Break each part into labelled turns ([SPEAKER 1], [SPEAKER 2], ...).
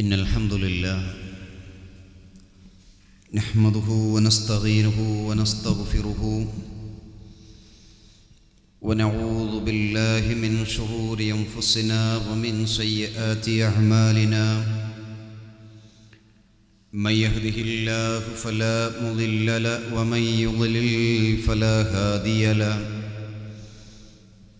[SPEAKER 1] إن الحمد لله نحمده ونستغيره ونستغفره ونعوذ بالله من شرور أنفسنا ومن سيئات أعمالنا. من يهده الله فلا مضل له ومن يضلل فلا هادي له.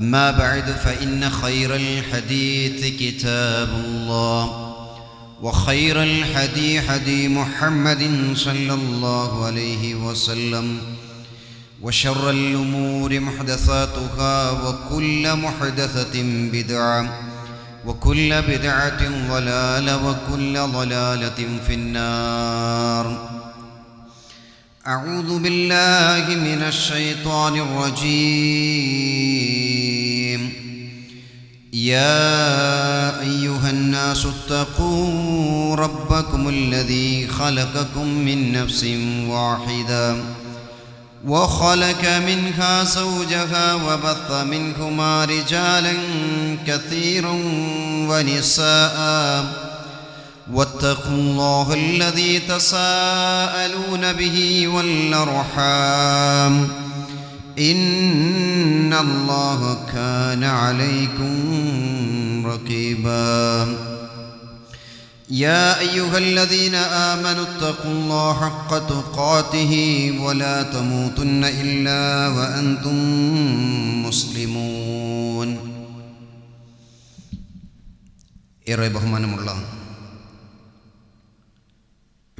[SPEAKER 1] أما بعد فإن خير الحديث كتاب الله وخير الحدي حدي محمد صلى الله عليه وسلم وشر الأمور محدثاتها وكل محدثة بدعة وكل بدعة ضلالة وكل ضلالة في النار أعوذ بالله من الشيطان الرجيم. يا أيها الناس اتقوا ربكم الذي خلقكم من نفس واحدة وخلق منها زوجها وبث منهما رجالا كثيرا ونساء واتقوا الله الذي تساءلون به والأرحام. إن الله كان عليكم رقيبا. يا أيها الذين آمنوا اتقوا الله حق تقاته ولا تموتن إلا وأنتم مسلمون. إيه بهمان الله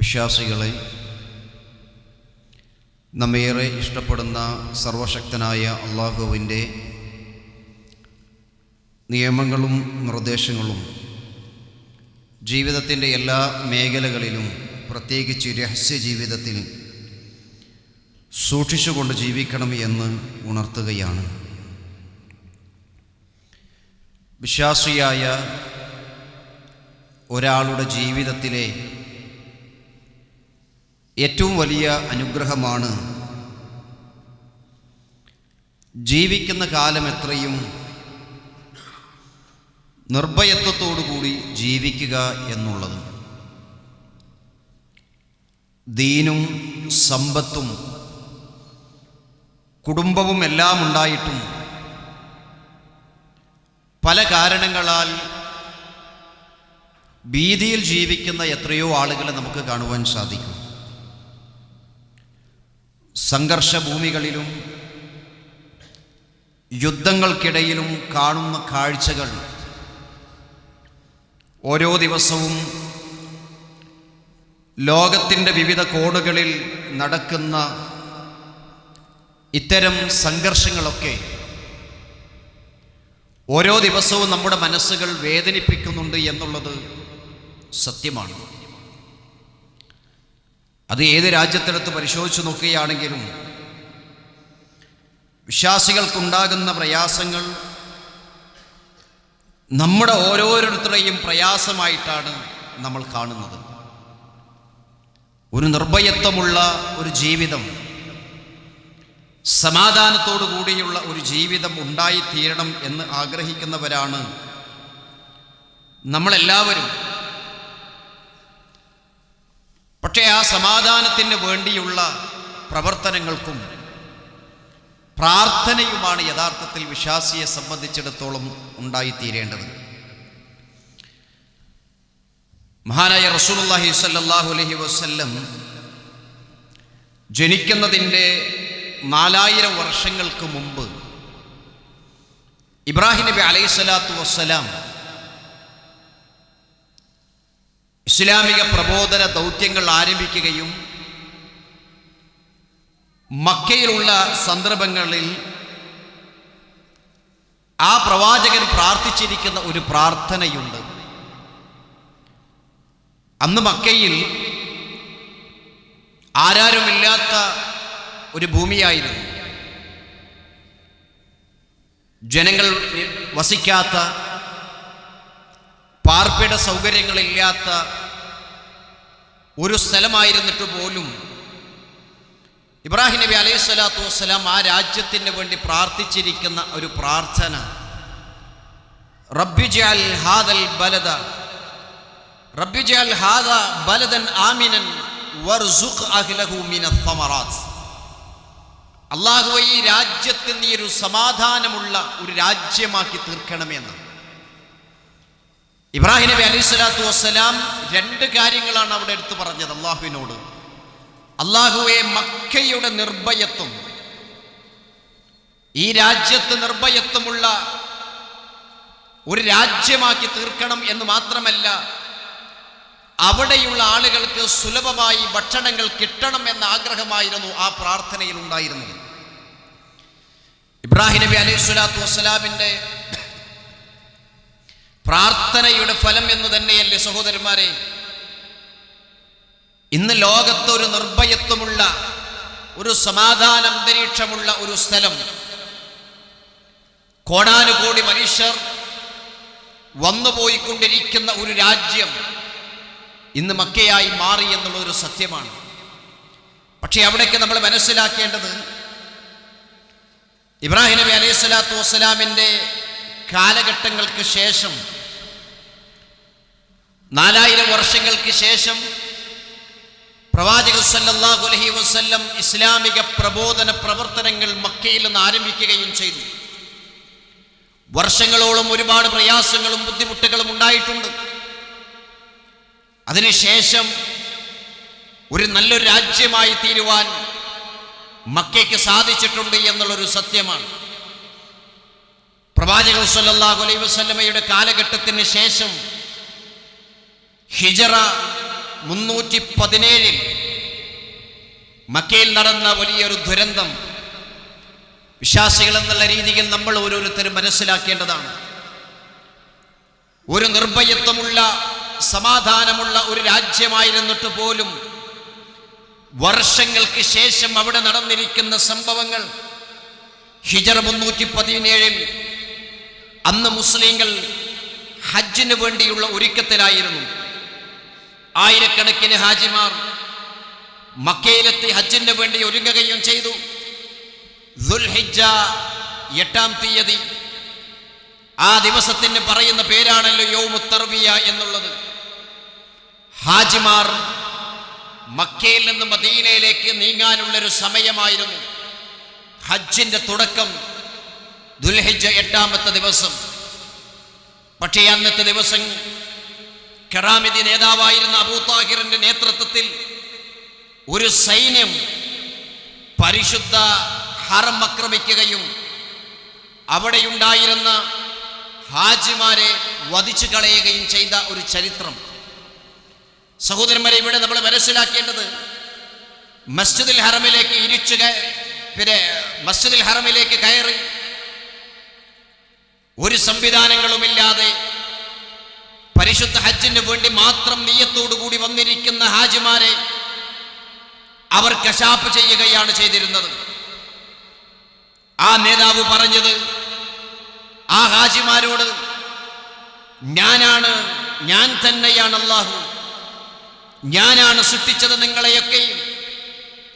[SPEAKER 1] വിശ്വാസികളെ നമ്മേറെ ഇഷ്ടപ്പെടുന്ന സർവശക്തനായ അള്ളാഹുവിന്റെ നിയമങ്ങളും നിർദ്ദേശങ്ങളും ജീവിതത്തിന്റെ എല്ലാ മേഖലകളിലും പ്രത്യേകിച്ച് രഹസ്യ ജീവിതത്തിൽ സൂക്ഷിച്ചുകൊണ്ട് ജീവിക്കണം എന്ന് ഉണർത്തുകയാണ്. വിശ്വാസിയായ ഒരാളുടെ ജീവിതത്തിലെ ഏറ്റവും വലിയ അനുഗ്രഹമാണ് ജീവിക്കുന്ന കാലം എത്രയും നിർഭയത്വത്തോടുകൂടി ജീവിക്കുക എന്നുള്ളത്. ദീനും സമ്പത്തും കുടുംബവും എല്ലാം ഉണ്ടായിട്ടും പല കാരണങ്ങളാൽ ഭീതിയിൽ ജീവിക്കുന്ന എത്രയോ ആളുകളെ നമുക്ക് കാണുവാൻ സാധിക്കും. സംഘർഷഭൂമികളിലും യുദ്ധങ്ങൾക്കിടയിലും കാണുന്ന കാഴ്ചകൾ ഓരോ ദിവസവും ലോകത്തിന്റെ വിവിധ കോണുകളിൽ നടക്കുന്ന ഇത്തരം സംഘർഷങ്ങളൊക്കെ ഓരോ ദിവസവും നമ്മുടെ മനസ്സുകൾ വേദനിപ്പിക്കുന്നുണ്ട് എന്നുള്ളത് സത്യമാണ്. അത് ഏത് രാജ്യത്തെടുത്ത് പരിശോധിച്ച് നോക്കുകയാണെങ്കിലും വിശ്വാസികൾക്കുണ്ടാകുന്ന പ്രയാസങ്ങൾ നമ്മുടെ ഓരോരുത്തരുടെയും പ്രയാസമായിട്ടാണ് നമ്മൾ കാണുന്നത്. ഒരു നിർഭയത്വമുള്ള ഒരു ജീവിതം സമാധാനത്തോടു കൂടിയുള്ള ഒരു ജീവിതം ഉണ്ടായിത്തീരണം എന്ന് ആഗ്രഹിക്കുന്നവരാണ് നമ്മളെല്ലാവരും. പക്ഷേ ആ സമാധാനത്തിന് വേണ്ടിയുള്ള പ്രവർത്തനങ്ങൾക്കും പ്രാർത്ഥനയുമാണ് യഥാർത്ഥത്തിൽ വിശ്വാസിയെ സംബന്ധിച്ചിടത്തോളം ഉണ്ടായിത്തീരേണ്ടത്. മഹാനായ റസൂലുള്ളാഹി സ്വല്ലല്ലാഹു അലൈഹി വസല്ലം ജനിക്കുന്നതിന്റെ നാലായിരം വർഷങ്ങൾക്ക് മുമ്പ് ഇബ്രാഹിം നബി അലൈഹി സ്വലാത്തു വസ്സലാം ഇസ്ലാമിക പ്രബോധന ദൗത്യങ്ങൾ ആരംഭിക്കുകയും മക്കയിലുള്ള സന്ദർഭങ്ങളിൽ ആ പ്രവാചകൻ പ്രാർത്ഥിച്ചിരിക്കുന്ന ഒരു പ്രാർത്ഥനയുണ്ട്. അന്ന് മക്കയിൽ ആരാരുമില്ലാത്ത ഒരു ഭൂമിയായിരുന്നു. ജനങ്ങൾ വസിക്കാത്ത പാർപ്പിട സൗകര്യങ്ങളില്ലാത്ത ഒരു സ്ഥലമായിരുന്നിട്ട് പോലും ഇബ്രാഹിം നബി അലൈഹി സ്വലാത്തു വസ്സലാം ആ രാജ്യത്തിന് വേണ്ടി പ്രാർത്ഥിച്ചിരിക്കുന്ന ഒരു പ്രാർത്ഥന. റബ്ബിജാൽ ഹാദൽ ബലദ ഹാദ ബലദൻ ആമിനൻ വർസുഖ് അഹ്ലഹു മിന ഈ രാജ്യത്തിന് നീ ഒരു സമാധാനമുള്ള ഒരു രാജ്യമാക്കി തീർക്കണമെന്ന്. ഇബ്രാഹിം നബി അലൈഹി സ്വലാത്തു വസ്സലാം രണ്ട് കാര്യങ്ങളാണ് അവിടെ എടുത്തു പറഞ്ഞത് അള്ളാഹുവിനോട് അള്ളാഹുവെ മക്കയുടെ നിർഭയത്വം ഈ രാജ്യത്ത് നിർഭയത്വമുള്ള ഒരു രാജ്യമാക്കി തീർക്കണം എന്ന് മാത്രമല്ല അവിടെയുള്ള ആളുകൾക്ക് സുലഭമായി ഭക്ഷണങ്ങൾ കിട്ടണം എന്ന ആഗ്രഹമായിരുന്നു ആ പ്രാർത്ഥനയിൽ ഉണ്ടായിരുന്നത് ഇബ്രാഹിം നബി അലൈഹി സ്വലാത്തു വസ്സലാമിന്റെ പ്രാർത്ഥനയുടെ ഫലം എന്ന് തന്നെയല്ലേ സഹോദരന്മാരെ. ഇന്ന് ലോകത്ത് ഒരു നിർഭയത്വമുള്ള ഒരു സമാധാന അന്തരീക്ഷമുള്ള ഒരു സ്ഥലം. കോടാനുകോടി മനുഷ്യർ വന്നുപോയിക്കൊണ്ടിരിക്കുന്ന ഒരു രാജ്യം ഇന്ന് മക്കയായി മാറി എന്നുള്ള ഒരു സത്യമാണ്. പക്ഷേ അവിടേക്ക് നമ്മൾ മനസ്സിലാക്കേണ്ടത് ഇബ്രാഹിം നബി അലൈഹി സ്വലാത്തു വസ്സലാമിന്റെ കാലഘട്ടങ്ങൾക്ക് ശേഷം നാലായിരം വർഷങ്ങൾക്ക് ശേഷം പ്രവാചകൻ സല്ലല്ലാഹു അലൈഹി വസല്ലം ഇസ്ലാമിക പ്രബോധന പ്രവർത്തനങ്ങൾ മക്കയിൽ നിന്ന് ആരംഭിക്കുകയും ചെയ്തു. വർഷങ്ങളോളം ഒരുപാട് പ്രയാസങ്ങളും ബുദ്ധിമുട്ടുകളും ഉണ്ടായിട്ടുണ്ട്. അതിനുശേഷം ഒരു നല്ലൊരു രാജ്യമായി തീരുവാൻ മക്കയ്ക്ക് സാധിച്ചിട്ടുണ്ട് എന്നുള്ളൊരു സത്യമാണ്. പ്രവാചകൻ സല്ലല്ലാഹു അലൈഹി വസല്ലമയുടെ കാലഘട്ടത്തിന് ശേഷം ഹിജറ മുന്നൂറ്റി പതിനേഴിൽ മക്കയിൽ നടന്ന വലിയൊരു ദുരന്തം വിശ്വാസികൾ എന്നുള്ള രീതിയിൽ നമ്മൾ ഓരോരുത്തരും മനസ്സിലാക്കേണ്ടതാണ്. ഒരു നിർഭയത്വമുള്ള സമാധാനമുള്ള ഒരു രാജ്യമായിരുന്നിട്ട് പോലും വർഷങ്ങൾക്ക് ശേഷം അവിടെ നടന്നിരിക്കുന്ന സംഭവങ്ങൾ ഹിജറ മുന്നൂറ്റി പതിനേഴിൽ അന്ന് മുസ്ലിങ്ങൾ ഹജ്ജിന് വേണ്ടിയുള്ള ഒരുക്കത്തിലായിരുന്നു. ആയിരക്കണക്കിന് ഹാജിമാർ മക്കയിലെത്തി ഹജ്ജിന് വേണ്ടി ഒരുങ്ങുകയും ചെയ്തു. ദുൽഹിജ എട്ടാം തീയതി. ആ ദിവസത്തിന് പറയുന്ന പേരാണല്ലോ യോമുത്തർവിയ എന്നുള്ളത്. ഹാജിമാർ മക്കയിൽ നിന്ന് മദീനയിലേക്ക് നീങ്ങാനുള്ളൊരു സമയമായിരുന്നു. ഹജ്ജിന്റെ തുടക്കം ദുൽഹിജ എട്ടാമത്തെ ദിവസം. പക്ഷേ അന്നത്തെ ദിവസം കെറാമിതി നേതാവായിരുന്ന അബൂ താഹിറിന്റെ നേതൃത്വത്തിൽ ഒരു സൈന്യം പരിശുദ്ധ ഹറം ആക്രമിക്കുകയും അവിടെയുണ്ടായിരുന്ന ഹാജിമാരെ വധിച്ചു കളയുകയും ചെയ്ത ഒരു ചരിത്രം. സഹോദരന്മാരെ ഇവിടെ നമ്മൾ മനസ്സിലാക്കേണ്ടത് മസ്ജിദുൽ ഹറമിലേക്ക് ഇരിച്ചു പിന്നെ മസ്ജിദുൽ ഹറമിലേക്ക് കയറി ഒരു സംവിധാനങ്ങളുമില്ലാതെ പരിശുദ്ധ ഹജ്ജിന് വേണ്ടി മാത്രം കൂടി വന്നിരിക്കുന്ന ഹാജിമാരെ അവർ കശാപ്പ് ചെയ്യുകയാണ് ചെയ്തിരുന്നത്. ആ നേതാവ് പറഞ്ഞത് ആ ഹാജിമാരോട് ഞാനാണ് ഞാൻ തന്നെയാണ് അള്ളാഹു ഞാനാണ് സൃഷ്ടിച്ചത് നിങ്ങളെയൊക്കെയും.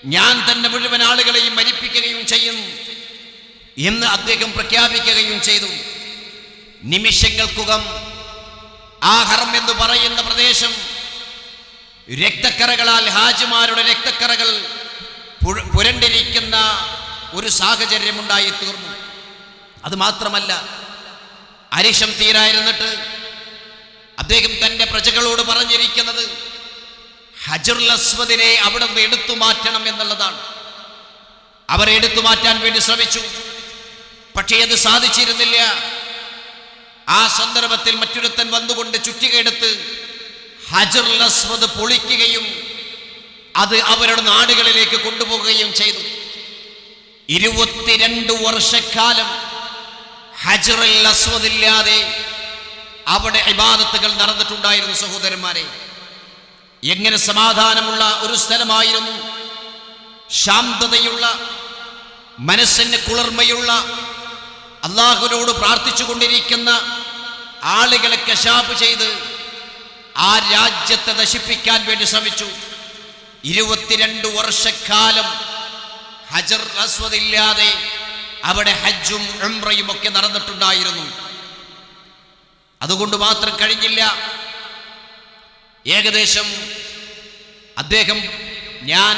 [SPEAKER 1] ഞാൻ തന്നെ മുഴുവൻ ആളുകളെയും മരിപ്പിക്കുകയും ചെയ്യുന്നു എന്ന് അദ്ദേഹം പ്രഖ്യാപിക്കുകയും ചെയ്തു. നിമിഷങ്ങൾക്കുകം ആഹറം എന്ന് പറയുന്ന പ്രദേശം രക്തക്കറകളാൽ ഹാജിമാരുടെ രക്തക്കറകൾ പുരണ്ടിരിക്കുന്ന ഒരു സാഹചര്യമുണ്ടായി തീർന്നു അത് മാത്രമല്ല അരിശം തീരായിരുന്നിട്ട് അദ്ദേഹം തന്റെ പ്രജകളോട് പറഞ്ഞിരിക്കുന്നത് ഹജറുൽ അസ്വദിനെ അവിടെ നിന്ന് എടുത്തു മാറ്റണം എന്നുള്ളതാണ്. അവരെ എടുത്തു മാറ്റാൻ വേണ്ടി ശ്രമിച്ചു. പക്ഷേ അത് സാധിച്ചിരുന്നില്ല. ആ സന്ദർഭത്തിൽ മറ്റൊരുത്തൻ വന്നുകൊണ്ട് ചുറ്റികയെടുത്ത് ഹജർ അസ്വദ് പൊളിക്കുകയും അത് അവരുടെ നാടുകളിലേക്ക് കൊണ്ടുപോകുകയും ചെയ്തു. ഇരുപത്തിരണ്ട് വർഷക്കാലം ഹജറുൽ അസ്വദ് ഇല്ലാതെ അവിടെ ഇബാദത്തുകൾ നടന്നിട്ടുണ്ടായിരുന്നു സഹോദരന്മാരെ. എങ്ങനെ സമാധാനമുള്ള ഒരു സ്ഥലമായിരുന്നു. ശാന്തതയുള്ള മനസ്സിന് കുളിർമയുള്ള അള്ളാഹുവിനോട് പ്രാർത്ഥിച്ചു കൊണ്ടിരിക്കുന്ന ആളുകളെ കശാപ്പ് ചെയ്ത് ആ രാജ്യത്തെ നശിപ്പിക്കാൻ വേണ്ടി ശ്രമിച്ചു. ഇരുപത്തിരണ്ട് വർഷക്കാലം ഹജർ അസ്വദില്ലാതെ അവിടെ ഹജ്ജും എംറയും ഒക്കെ നടന്നിട്ടുണ്ടായിരുന്നു. അതുകൊണ്ട് മാത്രം കഴിഞ്ഞില്ല. ഏകദേശം അദ്ദേഹം ഞാൻ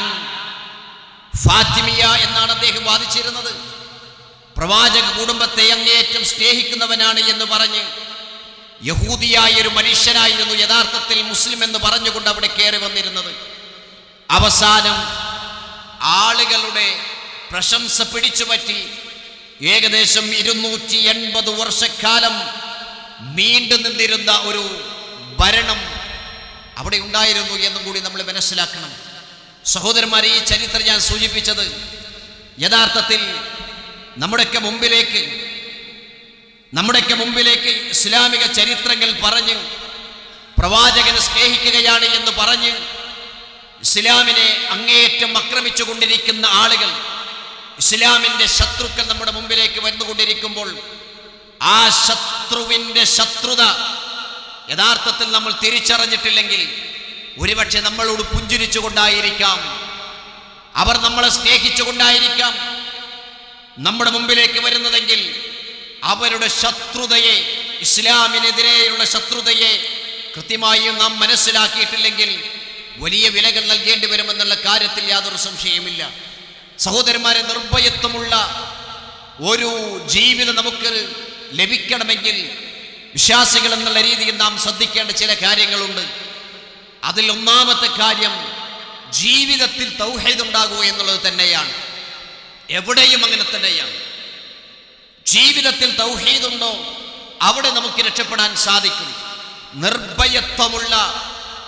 [SPEAKER 1] ഫാത്തിമിയ എന്നാണ് അദ്ദേഹം വാദിച്ചിരുന്നത്. പ്രവാചക കുടുംബത്തെ അങ്ങേയറ്റം സ്നേഹിക്കുന്നവനാണ് എന്ന് പറഞ്ഞ് യഹൂദിയായ ഒരു മനുഷ്യനായിരുന്നു യഥാർത്ഥത്തിൽ മുസ്ലിം എന്ന് പറഞ്ഞുകൊണ്ട് അവിടെ കയറി വന്നിരുന്നത്. അവസാനം ആളുകളുടെ പ്രശംസ പിടിച്ചുപറ്റി ഏകദേശം ഇരുന്നൂറ്റി എൺപത് വർഷക്കാലം നീണ്ടു നിന്നിരുന്ന ഒരു ഭരണം അവിടെ ഉണ്ടായിരുന്നു എന്നും കൂടി നമ്മൾ മനസ്സിലാക്കണം. സഹോദരന്മാരെ ഈ ചരിത്രം ഞാൻ സൂചിപ്പിച്ചത് യഥാർത്ഥത്തിൽ നമ്മുടെയൊക്കെ മുമ്പിലേക്ക് നമ്മുടെയൊക്കെ മുമ്പിലേക്ക് ഇസ്ലാമിക ചരിത്രങ്ങൾ പറഞ്ഞ് പ്രവാചകനെ സ്നേഹിക്കുകയാണ് എന്ന് പറഞ്ഞ് ഇസ്ലാമിനെ അങ്ങേയറ്റം ആക്രമിച്ചു കൊണ്ടിരിക്കുന്ന ആളുകൾ ഇസ്ലാമിന്റെ ശത്രുക്കൾ നമ്മുടെ മുമ്പിലേക്ക് വന്നുകൊണ്ടിരിക്കുമ്പോൾ ആ ശത്രുവിന്റെ ശത്രുത യഥാർത്ഥത്തിൽ നമ്മൾ തിരിച്ചറിഞ്ഞിട്ടില്ലെങ്കിൽ ഒരുപക്ഷെ നമ്മളോട് പുഞ്ചിരിച്ചുകൊണ്ടായിരിക്കാം. അവർ നമ്മളെ സ്നേഹിച്ചുകൊണ്ടായിരിക്കാം. നമ്മുടെ മുമ്പിലേക്ക് വരുന്നതെങ്കിൽ അവരുടെ ശത്രുതയെ ഇസ്ലാമിനെതിരെയുള്ള ശത്രുതയെ കൃത്യമായി നാം മനസ്സിലാക്കിയിട്ടില്ലെങ്കിൽ വലിയ വിലകൾ നൽകേണ്ടി വരുമെന്നുള്ള കാര്യത്തിൽ യാതൊരു സംശയമില്ല സഹോദരന്മാരെ നിർഭയത്വമുള്ള ഒരു ജീവിതം നമുക്ക് ലഭിക്കണമെങ്കിൽ വിശ്വാസികൾ എന്നുള്ള രീതിയിൽ നാം ശ്രദ്ധിക്കേണ്ട ചില കാര്യങ്ങളുണ്ട്. അതിൽ ഒന്നാമത്തെ കാര്യം ജീവിതത്തിൽ തൗഹീദ് ഉണ്ടാകുക എന്നുള്ളത് തന്നെയാണ്. എവിടെയും അങ്ങനെ തന്നെയാണ്. ജീവിതത്തിൽ തൗഹീദ് ഉണ്ടോ അവിടെ നമുക്ക് രക്ഷപ്പെടാൻ സാധിക്കും. നിർഭയത്വമുള്ള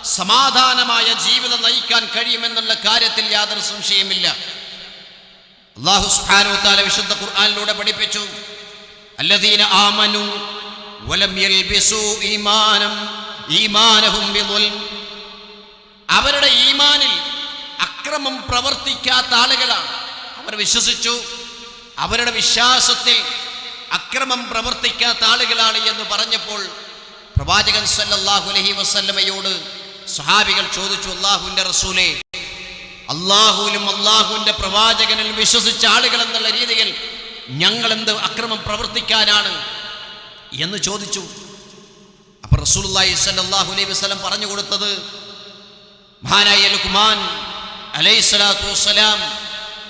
[SPEAKER 1] സമാധാനമായ ജീവിതം നയിക്കാൻ കഴിയുമെന്നുള്ള കാര്യത്തിൽ യാതൊരു സംശയമില്ല അള്ളാഹു സുബ്ഹാനഹു താല വിശുദ്ധ ഖുർആാനിലൂടെ പഠിപ്പിച്ചു. അല്ലദീന ആമനു വലം ഈമാനം അവരുടെ ഈമാനിൽ അക്രമം പ്രവർത്തിക്കാത്ത ആളുകളാണ്. അവർ വിശ്വസിച്ചു. അവരുടെ വിശ്വാസത്തിൽ അക്രമം പ്രവർത്തിക്കാത്ത ആളുകളാണ് എന്ന് പറഞ്ഞപ്പോൾ പ്രവാചകൻ സല്ലല്ലാഹു അലൈഹി വസല്ലമയോട് സഹാബികൾ ചോദിച്ചു അള്ളാഹുവിന്റെ റസൂലെ അള്ളാഹുവിലും അള്ളാഹുവിന്റെ പ്രവാചകനിൽ വിശ്വസിച്ച ആളുകൾ എന്നുള്ള രീതിയിൽ ഞങ്ങൾ എന്ത് അക്രമം പ്രവർത്തിക്കാനാണ്? എന്ന് ചോദിച്ചു. അപ്പൊ റസൂലുള്ളാഹി സല്ലാഹു അലൈഹി വസല്ലം പറഞ്ഞു കൊടുത്തത് മഹാനായ ലുക്മാൻ അലൈഹി സ്വലാത്തു വസ്സലാം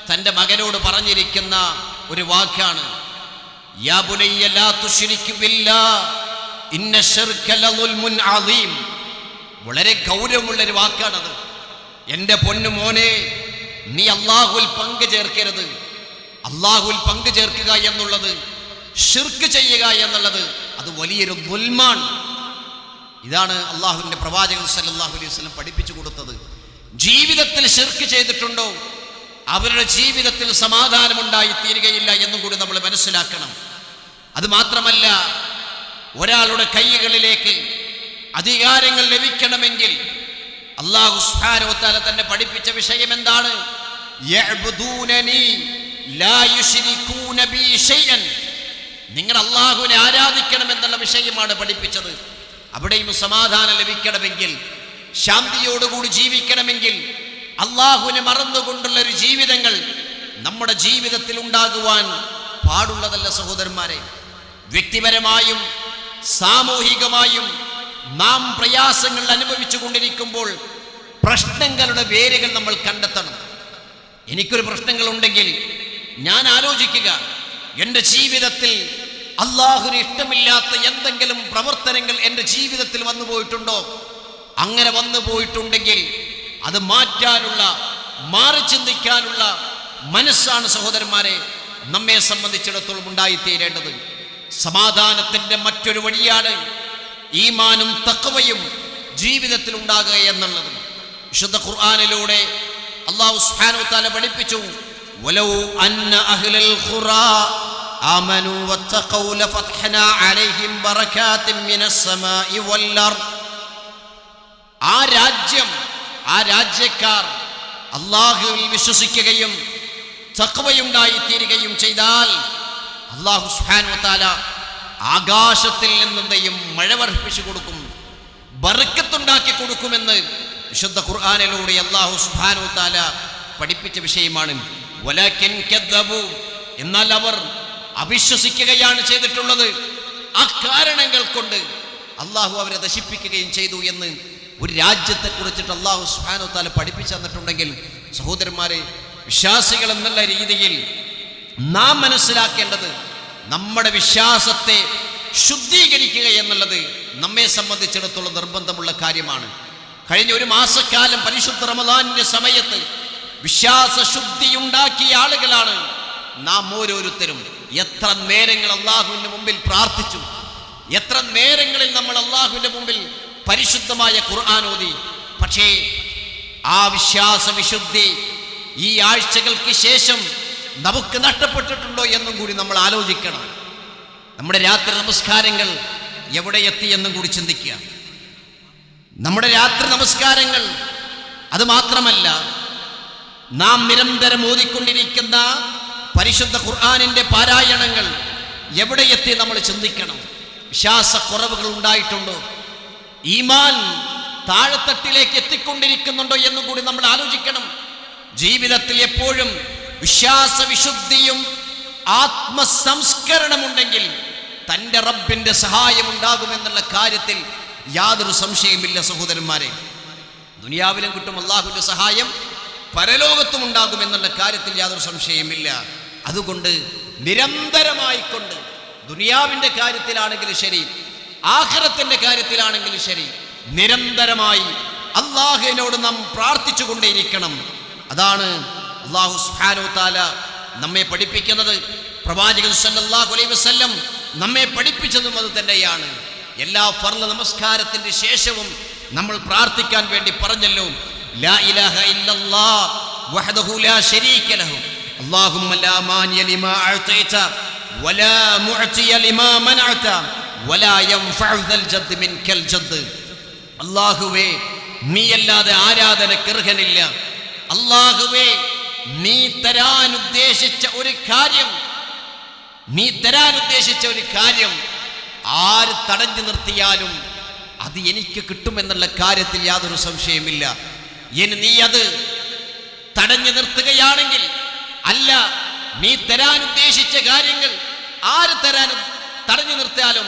[SPEAKER 1] തന്റെ മകനോട് പറഞ്ഞിരിക്കുന്ന ഒരു വാക്കാണ് വളരെ ഗൗരവമുള്ള ഒരു വാക്കാണത്. എന്റെ പൊന്നു മോനെ നീ അള്ളാഹുൽ പങ്കു ചേർക്കരുത്. അള്ളാഹുൽ പങ്കു ചേർക്കുക എന്നുള്ളത് ഷിർക്ക് ചെയ്യുക എന്നുള്ളത് അത് വലിയൊരു ദുൽമാൻ ഇതാണ് അള്ളാഹുവിന്റെ പ്രവാചകൻ സല്ലല്ലാഹു അലൈഹി വസല്ലം പഠിപ്പിച്ചു കൊടുത്തത്. ജീവിതത്തിൽ ഷിർക്ക് ചെയ്തിട്ടുണ്ടോ? അവരുടെ ജീവിതത്തിൽ സമാധാനമുണ്ടായി തീരുകയില്ല എന്നും കൂടി നമ്മൾ മനസ്സിലാക്കണം. അത് മാത്രമല്ല ഒരാളുടെ കൈകളിലേക്ക് അധികാരങ്ങൾ ലഭിക്കണമെങ്കിൽ അള്ളാഹു സുബ്ഹാനഹു വതആല തന്നെ പഠിപ്പിച്ച വിഷയം എന്താണ്? നിങ്ങൾ അള്ളാഹുവിനെ ആരാധിക്കണം എന്നുള്ള വിഷയമാണ് പഠിപ്പിച്ചത്. അവിടെയും സമാധാനം ലഭിക്കണമെങ്കിൽ ശാന്തിയോടുകൂടി ജീവിക്കണമെങ്കിൽ അള്ളാഹുവിനെ മറന്നുകൊണ്ടുള്ള ഒരു ജീവിതങ്ങൾ നമ്മുടെ ജീവിതത്തിൽ ഉണ്ടാകുവാൻ പാടുള്ളതല്ല സഹോദരന്മാരെ. വ്യക്തിപരമായും സാമൂഹികമായും നാം പ്രയാസങ്ങൾ അനുഭവിച്ചു കൊണ്ടിരിക്കുമ്പോൾ പ്രശ്നങ്ങളുടെ വേരുകൾ നമ്മൾ കണ്ടെത്തണം. എനിക്കൊരു പ്രശ്നങ്ങൾ ഉണ്ടെങ്കിൽ ഞാൻ ആലോചിക്കുക എന്റെ ജീവിതത്തിൽ അള്ളാഹുന് ഇഷ്ടമില്ലാത്ത എന്തെങ്കിലും പ്രവർത്തനങ്ങൾ എന്റെ ജീവിതത്തിൽ വന്നു പോയിട്ടുണ്ടോ അങ്ങനെ വന്നു പോയിട്ടുണ്ടെങ്കിൽ അത് മാറ്റാനുള്ള മാറി ചിന്തിക്കാനുള്ള മനസ്സാണ് സഹോദരന്മാരെ നമ്മെ സംബന്ധിച്ചിടത്തോളം ഉണ്ടായിത്തീരേണ്ടത്. സമാധാനത്തിന്റെ മറ്റൊരു വഴിയാണ് ഈമാനും തക്കവയും ജീവിതത്തിൽ ഉണ്ടാകുക എന്നുള്ളത്. വിശുദ്ധ ഖുർആാനിലൂടെ അള്ളാഹു സുബ്ഹാനഹു തആല പഠിപ്പിച്ചു ആ രാജ്യം ആ രാജ്യക്കാർ അള്ളാഹുവിൽ വിശ്വസിക്കുകയും തക്വയുണ്ടായി തീരുകയും ചെയ്താൽ അള്ളാഹു സുഹാനുത്താല ആകാശത്തിൽ നിന്നെയും മഴ വർഷിപ്പിച്ചു കൊടുക്കും ബറുക്കത്തുണ്ടാക്കി കൊടുക്കുമെന്ന് വിശുദ്ധ ഖുർആാനിലൂടെ അള്ളാഹു സുഹാനുത്താല പഠിപ്പിച്ച വിഷയമാണ്. എന്നാൽ അവർ അവിശ്വസിക്കുകയാണ് ചെയ്തിട്ടുള്ളത്. ആ കാരണങ്ങൾ കൊണ്ട് അള്ളാഹു അവരെ നശിപ്പിക്കുകയും ചെയ്തു എന്ന് ഒരു രാജ്യത്തെ കുറിച്ചിട്ട് അള്ളാഹു സുഹാനോ തആല പഠിപ്പിച്ചു തന്നിട്ടുണ്ടെങ്കിൽ സഹോദരന്മാരെ വിശ്വാസികൾ എന്നുള്ള രീതിയിൽ നാം മനസ്സിലാക്കേണ്ടത് നമ്മുടെ വിശ്വാസത്തെ ശുദ്ധീകരിക്കുക എന്നുള്ളത് നമ്മെ സംബന്ധിച്ചിടത്തോളം നിർബന്ധമുള്ള കാര്യമാണ്. കഴിഞ്ഞ ഒരു മാസക്കാലം പരിശുദ്ധ റമദാനിന്റെ സമയത്ത് വിശ്വാസ ശുദ്ധി ഉണ്ടാക്കിയ ആളുകളാണ് നാം ഓരോരുത്തരും. എത്ര നേരങ്ങൾ അള്ളാഹുവിന്റെ മുമ്പിൽ പ്രാർത്ഥിച്ചു. എത്ര നേരങ്ങളിൽ നമ്മൾ അള്ളാഹുവിന്റെ മുമ്പിൽ പരിശുദ്ധമായ ഖുർആൻ ഓതി. പക്ഷേ ആ വിശ്വാസ വിശുദ്ധി ഈ ആഴ്ചകൾക്ക് ശേഷം നമുക്ക് നഷ്ടപ്പെട്ടിട്ടുണ്ടോ എന്നും കൂടി നമ്മൾ ആലോചിക്കണം. നമ്മുടെ രാത്രി നമസ്കാരങ്ങൾ എവിടെ എത്തി എന്നും കൂടി ചിന്തിക്കുക. നമ്മുടെ രാത്രി നമസ്കാരങ്ങൾ അത് മാത്രമല്ല നാം നിരന്തരം ഓതിക്കൊണ്ടിരിക്കുന്ന പരിശുദ്ധ ഖുർആാനിന്റെ പാരായണങ്ങൾ എവിടെ എത്തി നമ്മൾ ചിന്തിക്കണം. വിശ്വാസക്കുറവുകൾ ഉണ്ടായിട്ടുണ്ടോ? ഈമാൻ താഴെത്തട്ടിലേക്ക് എത്തിക്കൊണ്ടിരിക്കുന്നുണ്ടോ എന്നും കൂടി നമ്മൾ ആലോചിക്കണം. ജീവിതത്തിൽ എപ്പോഴും വിശ്വാസ വിശുദ്ധിയും ആത്മസംസ്കരണമുണ്ടെങ്കിൽ തന്റെ റബ്ബിന്റെ സഹായം ഉണ്ടാകുമെന്നുള്ള കാര്യത്തിൽ യാതൊരു സംശയമില്ല സഹോദരന്മാരെ. ദുനിയാവിലും കിട്ടും അള്ളാഹുവിന്റെ സഹായം പരലോകത്തും ഉണ്ടാകുമെന്നുള്ള കാര്യത്തിൽ യാതൊരു സംശയമില്ല അതുകൊണ്ട് നിരന്തരമായിക്കൊണ്ട് ദുനിയാവിന്റെ കാര്യത്തിലാണെങ്കിലും ശരി ആഹ്റത്തിന്റെ കാര്യത്തിലാണെങ്കിൽ ശരി. നിരന്തരമായി അള്ളാഹുവിനോട് നാം പ്രാർത്ഥിച്ചു കൊണ്ടേയിരിക്കണം അതാണ് അള്ളാഹു സുഹാനോ താല നമ്മെ പഠിപ്പിക്കുന്നത്. പ്രവാചകൻ സല്ലല്ലാഹു അലൈഹി വസല്ലം നമ്മെ പഠിപ്പിച്ചതും അത് തന്നെയാണ്. എല്ലാ ഫർല നമസ്കാരത്തിന്റെ ശേഷവും നമ്മൾ പ്രാർത്ഥിക്കാൻ വേണ്ടി പറഞ്ഞല്ലോ. ലാ ഇലാഹ ഇല്ലല്ലാഹ് വഹദഹു ലാ ശരീക ലഹു. അല്ലാഹുമ്മ ലാ മാനിയ ലിമാ അഅതൈത വലാ മുഅതിയ ലിമാ മനഅത. അള്ളാഹുവേ നീയല്ലാതെ ആരാധനക്കർഹനില്ല അള്ളാഹുവേ നീ തരാൻ ഉദ്ദേശിച്ച ഒരു കാര്യം. നീ തരാൻ ഉദ്ദേശിച്ച ഒരു കാര്യം ആര് തടഞ്ഞു നിർത്തിയാലും അത് എനിക്ക് കിട്ടുമെന്നുള്ള കാര്യത്തിൽ യാതൊരു സംശയമില്ല ഇനി നീ അത് തടഞ്ഞു നിർത്തുകയാണെങ്കിൽ അല്ല നീ തരാൻ ഉദ്ദേശിച്ച കാര്യങ്ങൾ ആര് തരാനും തടഞ്ഞു നിർത്തിയാലും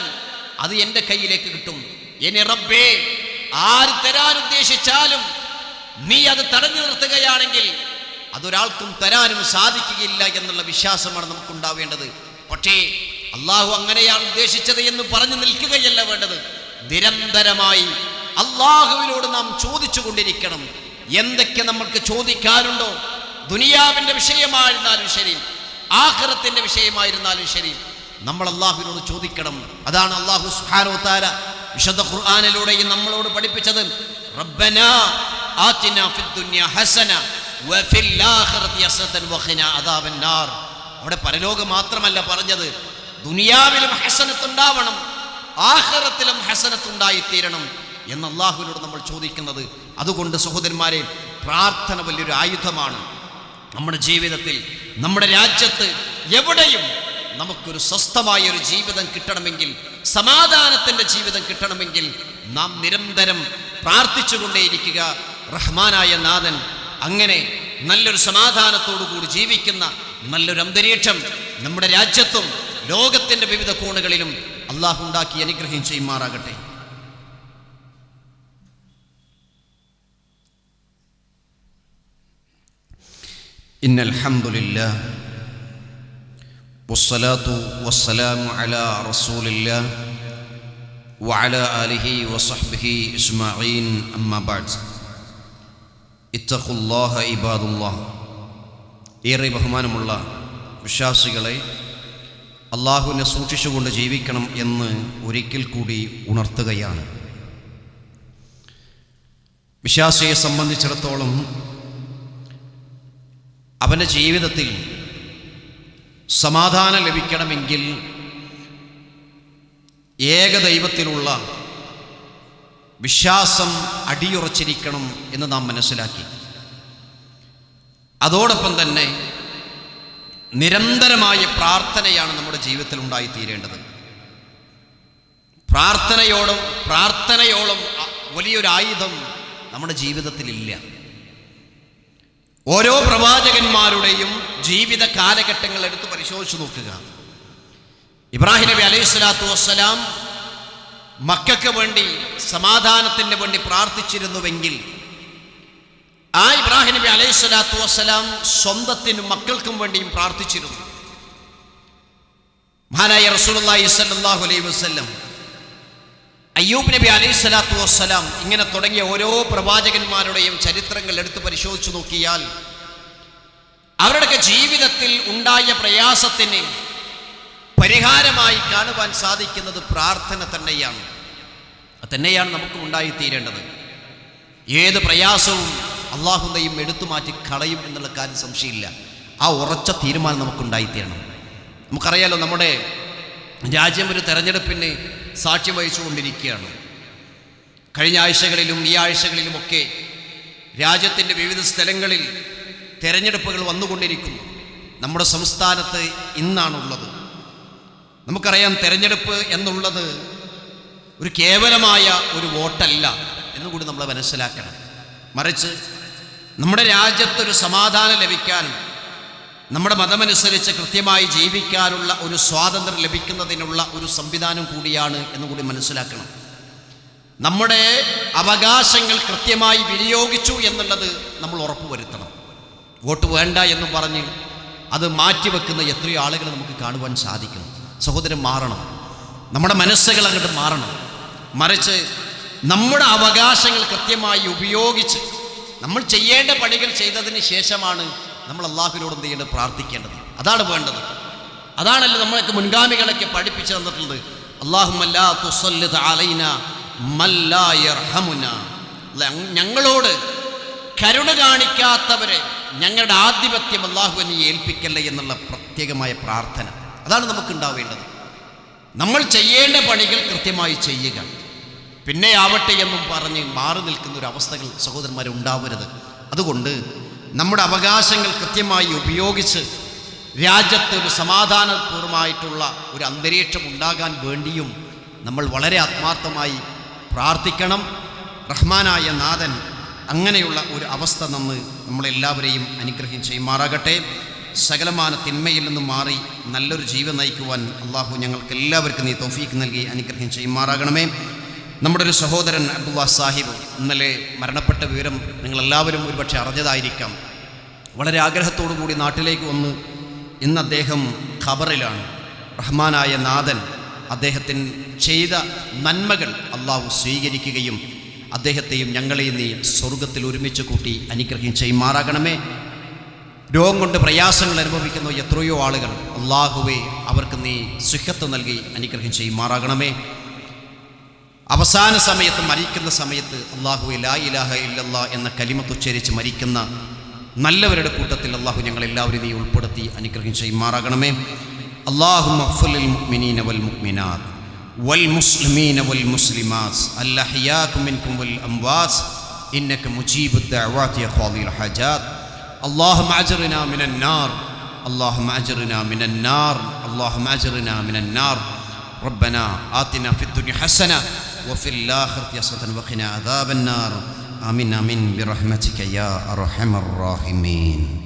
[SPEAKER 1] അത് എന്റെ കയ്യിലേക്ക് കിട്ടും. എനി റബ്ബേ ആര് തരാൻ ഉദ്ദേശിച്ചാലും നീ അത് തടഞ്ഞു നിർത്തുകയാണെങ്കിൽ അതൊരാൾക്കും തരാനും സാധിക്കുകയില്ല എന്നുള്ള വിശ്വാസമാണ് നമുക്കുണ്ടാവേണ്ടത്. പക്ഷേ അള്ളാഹു അങ്ങനെയാണ് ഉദ്ദേശിച്ചത് എന്ന് പറഞ്ഞു നിൽക്കുകയല്ല വേണ്ടത്. നിരന്തരമായി അള്ളാഹുവിനോട് നാം ചോദിച്ചു കൊണ്ടിരിക്കണം എന്തൊക്കെ നമ്മൾക്ക് ചോദിക്കാനുണ്ടോ? ദുനിയാവിന്റെ വിഷയമായിരുന്നാലും ശരി ആഹ്റത്തിന്റെ വിഷയമായിരുന്നാലും ശരി നമ്മൾ അള്ളാഹുവിനോട് ചോദിക്കണം. അതാണ് അള്ളാഹു സുഹാനോ താര വിശുദ്ധ ഖുർആാനിലൂടെയും നമ്മളോട് പഠിപ്പിച്ചത്. ഹസന വഫിൽ ആഖിറതി അവിടെ പരലോകം മാത്രമല്ല പറഞ്ഞത്. ദുനിയാവിലും ഹസനത്തുണ്ടാവണം ആഹ്റത്തിലും ഹസനത്തുണ്ടായിത്തീരണം എന്ന് അള്ളാഹുവിനോട് നമ്മൾ ചോദിക്കുന്നത്. അതുകൊണ്ട് സഹോദരന്മാരെ പ്രാർത്ഥന വലിയൊരു ആയുധമാണ്. നമ്മുടെ ജീവിതത്തിൽ നമ്മുടെ രാജ്യത്ത് എവിടെയും നമുക്കൊരു സ്വസ്ഥമായ ഒരു ജീവിതം കിട്ടണമെങ്കിൽ സമാധാനത്തിന്റെ ജീവിതം കിട്ടണമെങ്കിൽ നാം നിരന്തരം പ്രാർത്ഥിച്ചുകൊണ്ടേയിരിക്കുക. റഹ്മാനായ നാഥൻ അങ്ങനെ നല്ലൊരു കൂടി ജീവിക്കുന്ന നല്ലൊരു അന്തരീക്ഷം നമ്മുടെ രാജ്യത്തും ലോകത്തിന്റെ വിവിധ കോണുകളിലും അള്ളാഹുണ്ടാക്കി അനുഗ്രഹം ചെയ്യുമാറാകട്ടെ. ഇന്നൽ ഹംദുലില്ലാ لله والصلاة والسلام على رسول الله وعلى آله وصحبه أجمعين أما بعد اتقوا الله عباد الله ഏറെ ബഹുമാനമുള്ള വിശ്വാസികളെ അള്ളാഹുവിനെ സൂക്ഷിച്ചുകൊണ്ട് ജീവിക്കണം എന്ന് ഒരിക്കൽ കൂടി ഉണർത്തുകയാണ് വിശ്വാസിയെ സംബന്ധിച്ചിടത്തോളം അവൻ്റെ ജീവിതത്തിൽ സമാധാനം ലഭിക്കണമെങ്കിൽ ഏകദൈവത്തിലുള്ള വിശ്വാസം അടിയുറച്ചിരിക്കണം എന്ന് നാം മനസ്സിലാക്കി. അതോടൊപ്പം തന്നെ നിരന്തരമായ പ്രാർത്ഥനയാണ് നമ്മുടെ ജീവിതത്തിൽ ഉണ്ടായിത്തീരേണ്ടത്. പ്രാർത്ഥനയോടും പ്രാർത്ഥനയോളം വലിയൊരു ആയുധം നമ്മുടെ ജീവിതത്തിലില്ല. ഓരോ പ്രവാചകന്മാരുടെയും ജീവിത കാലഘട്ടങ്ങൾ എടുത്ത് പരിശോധിച്ചു നോക്കുക. ഇബ്രാഹിം നബി അലൈഹി സ്വലാത്തു വസ്സലാം മക്കൾക്ക് വേണ്ടി സമാധാനത്തിന് വേണ്ടി പ്രാർത്ഥിച്ചിരുന്നുവെങ്കിൽ ആ ഇബ്രാഹിം നബി അലൈഹി സ്വലാത്തു വസ്സലാം സ്വന്തത്തിനും മക്കൾക്കും വേണ്ടിയും പ്രാർത്ഥിച്ചിരുന്നു. മഹാനായ റസൂൽ അലൈഹി വസല്ലം അയ്യൂബ് നബി അലൈഹി സ്വലാത്തു വസ്സലാം ഇങ്ങനെ തുടങ്ങിയ ഓരോ പ്രവാചകന്മാരുടെയും ചരിത്രങ്ങൾ എടുത്ത് പരിശോധിച്ചു നോക്കിയാൽ അവരുടെയൊക്കെ ജീവിതത്തിൽ ഉണ്ടായ പ്രയാസത്തിന് പരിഹാരമായി കാണുവാൻ സാധിക്കുന്നത് പ്രാർത്ഥന തന്നെയാണ്. അത് തന്നെയാണ് നമുക്കും ഉണ്ടായിത്തീരേണ്ടത്. ഏത് പ്രയാസവും അള്ളാഹുന്റെയും എടുത്തു മാറ്റി കളയും എന്നുള്ള കാര്യം സംശയമില്ല. ആ ഉറച്ച തീരുമാനം നമുക്കുണ്ടായിത്തീരണം. നമുക്കറിയാലോ നമ്മുടെ രാജ്യം ഒരു തെരഞ്ഞെടുപ്പിന് സാക്ഷ്യം വഹിച്ചുകൊണ്ടിരിക്കുകയാണ്. കഴിഞ്ഞ ആഴ്ചകളിലും ഈ ആഴ്ചകളിലുമൊക്കെ രാജ്യത്തിന്റെ വിവിധ സ്ഥലങ്ങളിൽ തെരഞ്ഞെടുപ്പുകൾ വന്നുകൊണ്ടിരിക്കുന്നു. നമ്മുടെ സംസ്ഥാനത്ത് ഇന്നാണുള്ളത്. നമുക്കറിയാം തെരഞ്ഞെടുപ്പ് എന്നുള്ളത് ഒരു കേവലമായ ഒരു വോട്ടല്ല എന്നുകൂടി നമ്മൾ മനസ്സിലാക്കണം. മറിച്ച് നമ്മുടെ രാജ്യത്തൊരു സമാധാനം ലഭിക്കാൻ നമ്മുടെ മതമനുസരിച്ച് കൃത്യമായി ജീവിക്കാനുള്ള ഒരു സ്വാതന്ത്ര്യം ലഭിക്കുന്നതിനുള്ള ഒരു സംവിധാനം കൂടിയാണ് എന്ന് കൂടി മനസ്സിലാക്കണം. നമ്മുടെ അവകാശങ്ങൾ കൃത്യമായി വിനിയോഗിച്ചു എന്നുള്ളത് നമ്മൾ ഉറപ്പുവരുത്തണം വോട്ട് വേണ്ട എന്ന് പറഞ്ഞ് അത് മാറ്റിവെക്കുന്ന എത്രയോ ആളുകൾ നമുക്ക് കാണുവാൻ സാധിക്കും. സഹോദരൻ മാറണം. നമ്മുടെ മനസ്സുകൾ അങ്ങോട്ട് മാറണം. മറിച്ച് നമ്മുടെ അവകാശങ്ങൾ കൃത്യമായി ഉപയോഗിച്ച് നമ്മൾ ചെയ്യേണ്ട പണികൾ ചെയ്തതിന് ശേഷമാണ് നമ്മൾ അള്ളാഹുവിനോട് എന്ത് ചെയ്യേണ്ടത്? പ്രാർത്ഥിക്കേണ്ടത്. അതാണ് വേണ്ടത്. അതാണല്ലോ നമ്മളൊക്കെ മുൻഗാമികളൊക്കെ പഠിപ്പിച്ചു തന്നിട്ടുള്ളത്. അള്ളാഹു ഞങ്ങളോട് കരുണ കാണിക്കാത്തവരെ ഞങ്ങളുടെ ആധിപത്യം അള്ളാഹുവിനെ ഏൽപ്പിക്കല്ലേ എന്നുള്ള പ്രത്യേകമായ പ്രാർത്ഥന. അതാണ് നമുക്ക് ഉണ്ടാവേണ്ടത്. നമ്മൾ ചെയ്യേണ്ട പണികൾ കൃത്യമായി ചെയ്യുക. പിന്നെ ആവട്ടെ എന്നും പറഞ്ഞ് മാറി നിൽക്കുന്ന ഒരു അവസ്ഥകൾ സഹോദരന്മാരെ ഉണ്ടാവരുത് അതുകൊണ്ട് നമ്മുടെ അവകാശങ്ങൾ കൃത്യമായി ഉപയോഗിച്ച് രാജ്യത്ത് ഒരു സമാധാനപൂർവമായിട്ടുള്ള ഒരു അന്തരീക്ഷം ഉണ്ടാകാൻ വേണ്ടിയും നമ്മൾ വളരെ ആത്മാർത്ഥമായി പ്രാർത്ഥിക്കണം. റഹ്മാനായ നാഥൻ അങ്ങനെയുള്ള ഒരു അവസ്ഥ നമ്മൾ നമ്മളെല്ലാവരെയും അനുഗ്രഹം ചെയ്യുമാറാകട്ടെ. സകലമാന തിന്മയിൽ നിന്നും മാറി നല്ലൊരു ജീവൻ നയിക്കുവാൻ അള്ളാഹു ഞങ്ങൾക്ക് എല്ലാവർക്കും നീ തൗഫീക്ക് നൽകി അനുഗ്രഹം ചെയ്യുമാറാകണമേ. നമ്മുടെ ഒരു സഹോദരൻ അബ്ദുള്ള സാഹിബ് ഇന്നലെ മരണപ്പെട്ട വിവരം നിങ്ങളെല്ലാവരും ഒരുപക്ഷെ അറിഞ്ഞതായിരിക്കാം. വളരെ ആഗ്രഹത്തോടു കൂടി നാട്ടിലേക്ക് വന്ന് ഇന്ന് അദ്ദേഹം ഖബറിലാണ്. റഹ്മാനായ നാഥൻ അദ്ദേഹത്തിന് ചെയ്ത നന്മകൾ അള്ളാഹു സ്വീകരിക്കുകയും അദ്ദേഹത്തെയും ഞങ്ങളെയും നീ സ്വർഗത്തിൽ ഒരുമിച്ച് കൂട്ടി അനുഗ്രഹം ചെയ്യുമാറാകണമേ. രോഗം കൊണ്ട് പ്രയാസങ്ങൾ അനുഭവിക്കുന്ന എത്രയോ ആളുകൾ അള്ളാഹുവെ അവർക്ക് നീ സുഖത്ത് നൽകി അനുഗ്രഹം ചെയ്യുമാറാകണമേ. അവസാന സമയത്ത് മരിക്കുന്ന സമയത്ത് അള്ളാഹുവെ ലാ ഇലാഹ ഇല്ലല്ല എന്ന കലിമത്ത് ഉച്ചരിച്ച് മരിക്കുന്ന നല്ലവരുടെ കൂട്ടത്തിൽ അള്ളാഹു ഞങ്ങളെല്ലാവരും നീ ഉൾപ്പെടുത്തി അനുഗ്രഹം ചെയ്യുമാറാകണമേ അള്ളാഹു മഫ്ഫലിൽ മുഅ്മിനീന വൽ മുഅ്മിനാത്ത് വൽ മുസ്ലിമീന വൽ മുസ്ലിമാത്ത് അല്ലഹിയാക്കും മിൻകും വൽ അംവാസ് ഇന്നക മുജീബു الدعوات يا قاضي الحاجات اللهم اجرنا من النار اللهم اجرنا من النار اللهم اجرنا من النار ربنا آتنا في الدنيا حسنة وفي الآخرة حسنة وقنا عذاب النار. آمين آمين برحمتك يا أرحم الراحمين.